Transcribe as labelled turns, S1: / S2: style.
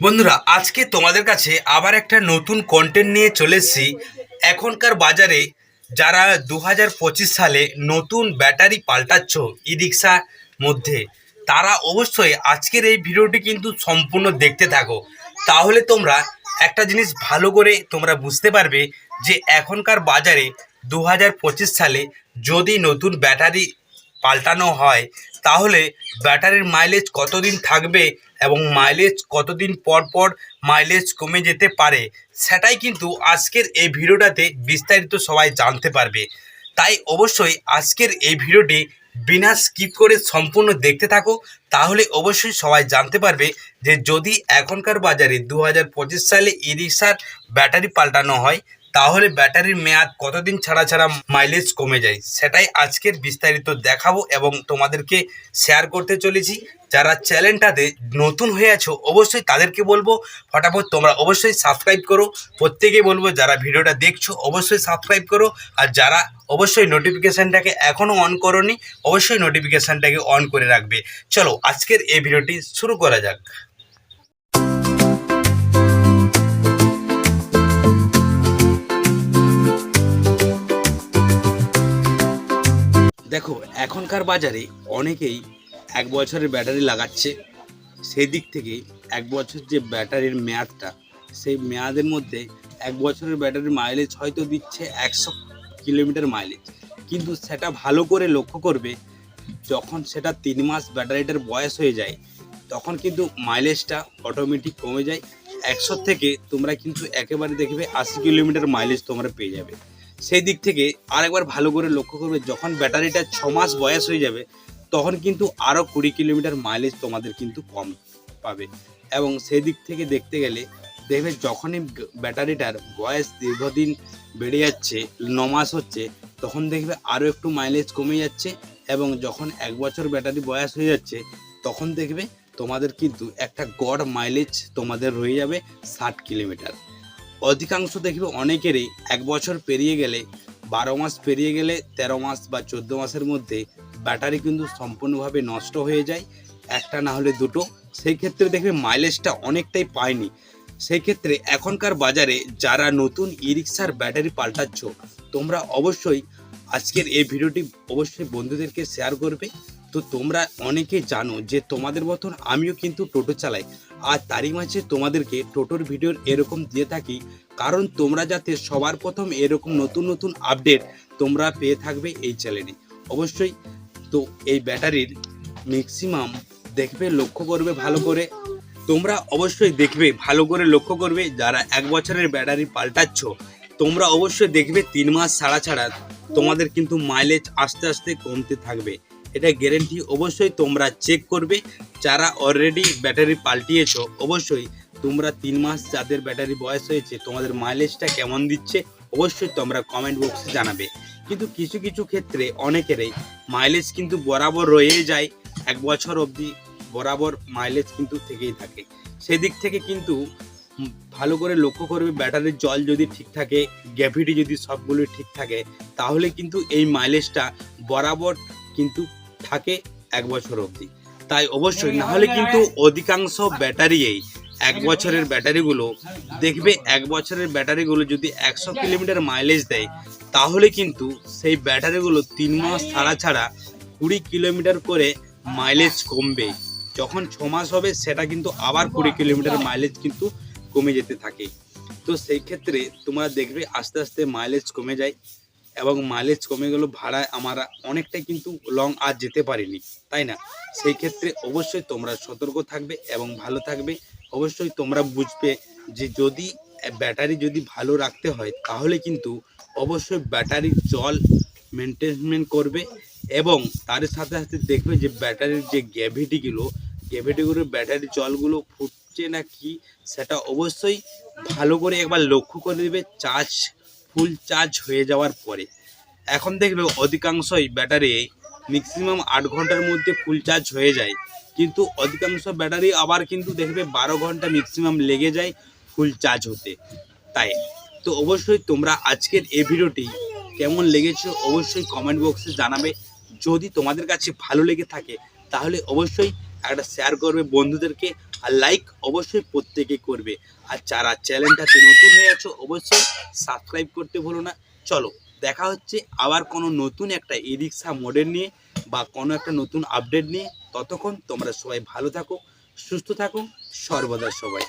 S1: বন্ধুরা, আজকে তোমাদের কাছে আবার একটা নতুন কন্টেন্ট নিয়ে চলে এসেছি। এখনকার বাজারে যারা দু হাজার পঁচিশ সালে নতুন ব্যাটারি পাল্টাচ্ছ ই রিক্সার মধ্যে, তারা অবশ্যই আজকের এই ভিডিওটি কিন্তু সম্পূর্ণ দেখতে থাকো। তাহলে তোমরা একটা জিনিস ভালো করে তোমরা বুঝতে পারবে যে এখনকার বাজারে দু হাজার পঁচিশ সালে যদি নতুন ব্যাটারি পাল্টানো হয়, তাহলে ব্যাটারির মাইলেজ কতদিন থাকবে এবং মাইলেজ কতদিন পর পর মাইলেজ কমে যেতে পারে, সেটাই কিন্তু আজকের এই ভিডিওটাতে বিস্তারিত সবাই জানতে পারবে। তাই অবশ্যই আজকের এই ভিডিওটি বিনা স্কিপ করে সম্পূর্ণ দেখতে থাকো, তাহলে অবশ্যই সবাই জানতে পারবে যে যদি এখনকার বাজারে দু হাজার পঁচিশ সালে ই রিক্সার ব্যাটারি পাল্টানো হয় তাহলে ব্যাটারির মেয়াদ কতদিন ছাড়া ছাড়া মাইলেজ কমে যায়? সেটাই আজকের বিস্তারিত দেখাবো এবং তোমাদেরকে শেয়ার করতে চলেছি। যারা চ্যানেলটাতে নতুন হয়ে আছো, অবশ্যই তাদেরকে বলব, ফটাফট তোমরা অবশ্যই সাবস্ক্রাইব করো। প্রত্যেকেই বলব, যারা ভিডিওটা দেখছ, অবশ্যই সাবস্ক্রাইব করো। আর যারা অবশ্যই নোটিফিকেশানটাকে এখনও অন করোনি, অবশ্যই নোটিফিকেশানটাকে অন করে রাখবে। চলো, আজকের এই ভিডিওটি শুরু করা যাক। দেখো, এখনকার বাজারে অনেকেই এক বছরের ব্যাটারি লাগাচ্ছে। সেই দিক থেকে এক বছর যে ব্যাটারির মেয়াদটা, সেই মেয়াদের মধ্যে এক বছরের ব্যাটারির মাইলেজ হয়তো দিচ্ছে একশো কিলোমিটার মাইলেজ কিন্তু সেটা ভালো করে লক্ষ্য করবে, যখন সেটা তিন মাস ব্যাটারিটার বয়স হয়ে যায়, তখন কিন্তু মাইলেজটা অটোমেটিক কমে যায়। একশো থেকে তোমরা কিন্তু একেবারে দেখবে আশি কিলোমিটার মাইলেজ তোমরা পেয়ে যাবে। সেই দিক থেকে আরেকবার ভালো করে লক্ষ্য করবে, যখন ব্যাটারিটা ছ মাস বয়স হয়ে যাবে, তখন কিন্তু আরও কুড়ি কিলোমিটার মাইলেজ তোমাদের কিন্তু কম পাবে। এবং সেই দিক থেকে দেখতে গেলে, দেখবে যখনই ব্যাটারিটার বয়স দীর্ঘদিন বেড়ে যাচ্ছে, ন মাস হচ্ছে, তখন দেখবে আরও একটু মাইলেজ কমে যাচ্ছে এবং যখন এক বছর ব্যাটারি বয়স হয়ে যাচ্ছে, তখন দেখবে তোমাদের কিন্তু একটা গড় মাইলেজ তোমাদের রয়ে যাবে ষাট কিলোমিটার। অধিকাংশ দেখবে অনেকেরই এক বছর পেরিয়ে গেলে, বারো মাস পেরিয়ে গেলে, তেরো মাস বা চোদ্দ মাসের মধ্যে ব্যাটারি কিন্তু সম্পূর্ণভাবে নষ্ট হয়ে যায়, একটা না হলে দুটো। সেই ক্ষেত্রে দেখবে মাইলেজটা অনেকটাই পায়নি। সেই ক্ষেত্রে এখনকার বাজারে যারা নতুন ই রিক্সার ব্যাটারি পাল্টাচ্ছ, তোমরা অবশ্যই আজকের এই ভিডিওটি অবশ্যই বন্ধুদেরকে শেয়ার করবে। তো তোমরা অনেকে জানো যে তোমাদের মতন আমিও কিন্তু টোটো চালাই। আর তারই মাঝে তোমাদেরকে টোটোর ভিডিওর এরকম দিয়ে থাকি, কারণ তোমরা যাতে সবার প্রথম এরকম নতুন নতুন আপডেট তোমরা পেয়ে থাকবে এই চ্যানেলে অবশ্যই তো এই ব্যাটারির ম্যাক্সিমাম দেখবে, লক্ষ্য করবে ভালো করে। তোমরা অবশ্যই দেখবে, ভালো করে লক্ষ্য করবে যারা এক বছরের ব্যাটারি পাল্টাচ্ছ। তোমরা অবশ্যই দেখবে তিন মাস ছাড়া ছাড়া তোমাদের কিন্তু মাইলেজ আস্তে আস্তে কমতে থাকবে। এটা গ্যারেন্টি অবশ্যই তোমরা চেক করবে। যারা অলরেডি ব্যাটারি পাল্টিয়েছো, অবশ্যই তোমরা তিন মাস যাদের ব্যাটারি বয়স হয়েছে, তোমাদের মাইলেজটা কেমন দিচ্ছে, অবশ্যই তোমরা কমেন্ট বক্সে জানাবে। কিন্তু কিছু কিছু ক্ষেত্রে অনেকেরই মাইলেজ কিন্তু বরাবর রয়ে যায়, এক বছর অবধি বরাবর মাইলেজ কিন্তু থেকেই থাকে। সেদিক থেকে কিন্তু ভালো করে লক্ষ্য করবে ব্যাটারির জল যদি ঠিক থাকে গ্যাভিটি যদি সবগুলো ঠিক থাকে, তাহলে কিন্তু এই মাইলেজটা বরাবর কিন্তু থাকে এক বছর অবধি। তাই অবশ্যই না হলে কিন্তু অধিকাংশ ব্যাটারিয়েই এক বছরের ব্যাটারিগুলো দেখবে এক বছরের ব্যাটারিগুলো যদি একশো কিলোমিটার মাইলেজ দেয় তাহলে কিন্তু সেই ব্যাটারিগুলো তিন মাস ছাড়া ছাড়া কুড়ি কিলোমিটার করে মাইলেজ কমবে। যখন ছ মাস হবে সেটা কিন্তু আবার কুড়ি কিলোমিটার মাইলেজ কিন্তু কমে যেতে থাকে। তো সেই ক্ষেত্রে তোমরা দেখবে আস্তে আস্তে মাইলেজ কমে যায়। এবং মাইলেজ কমে গেল ভাড়ায় আমরা অনেকটাই কিন্তু লং আর যেতে পারিনি, তাই না? সেই ক্ষেত্রে অবশ্যই তোমরা সতর্ক থাকবে এবং ভালো থাকবে। অবশ্যই তোমরা বুঝবে যে যদি, ব্যাটারি যদি ভালো রাখতে হয়, তাহলে কিন্তু অবশ্যই ব্যাটারির জল মেনটেনমেন্ট করবে এবং তার সাথে সাথে দেখবে যে ব্যাটারির যে গ্যাভিটিগুলো গ্যাভিটিগুলোর ব্যাটারির জলগুলো ফুটছে না কি, সেটা অবশ্যই ভালো করে একবার লক্ষ্য করে দেবে চার্জ ফুল চার্জ হয়ে যাওয়ার পরে। এখন দেখবে অধিকাংশই ব্যাটারি ম্যাক্সিমাম আট ঘণ্টার মধ্যে ফুল চার্জ হয়ে যায়। কিন্তু অধিকাংশ ব্যাটারি আবার কিন্তু দেখবে বারো ঘণ্টা ম্যাক্সিমাম লেগে যায় ফুল চার্জ হতে। তাই, তো অবশ্যই তোমরা আজকের এই ভিডিওটি কেমন লেগেছে অবশ্যই কমেন্ট বক্সে জানাবে। যদি তোমাদের কাছে ভালো লেগে থাকে, তাহলে অবশ্যই একটা শেয়ার করবে বন্ধুদেরকে। আর লাইক অবশ্যই প্রত্যেকে করবে। আর যারা চ্যানেলটাতে নতুন হয়ে আছো, অবশ্যই সাবস্ক্রাইব করতে ভুলো না। চলো, দেখা হচ্ছে আবার কোনো নতুন একটা ই রিক্সা মডেল নিয়ে বা কোনো একটা নতুন আপডেট নিয়ে। ততক্ষণ তোমরা সবাই ভালো থাকো, সুস্থ থাকো, সর্বদা সবাই।